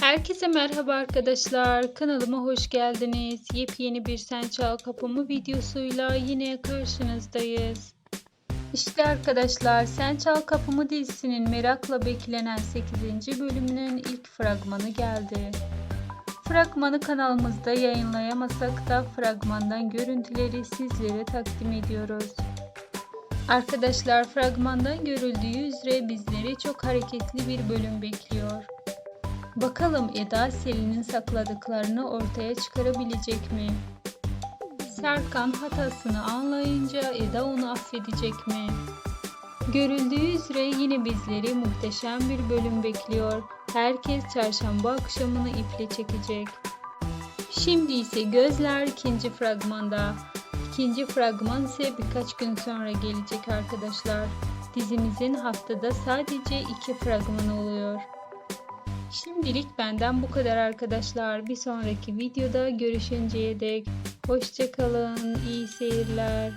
Herkese merhaba arkadaşlar. Kanalıma hoş geldiniz. Yepyeni bir Sen Çal Kapımı videosuyla yine karşınızdayız. İşte arkadaşlar Sen Çal Kapımı dizisinin merakla beklenen 8. bölümünün ilk fragmanı geldi. Fragmanı kanalımızda yayınlayamasak da fragmandan görüntüleri sizlere takdim ediyoruz. Arkadaşlar fragmandan görüldüğü üzere bizleri çok hareketli bir bölüm bekliyor. Bakalım Eda Selin'in sakladıklarını ortaya çıkarabilecek mi? Serkan hatasını anlayınca Eda onu affedecek mi? Görüldüğü üzere yine bizleri muhteşem bir bölüm bekliyor. Herkes çarşamba akşamını iple çekecek. Şimdi ise gözler ikinci fragmanda. İkinci fragman ise birkaç gün sonra gelecek arkadaşlar. Dizimizin haftada sadece iki fragmanı oluyor. Şimdilik benden bu kadar arkadaşlar. Bir sonraki videoda görüşünceye dek hoşçakalın, iyi seyirler.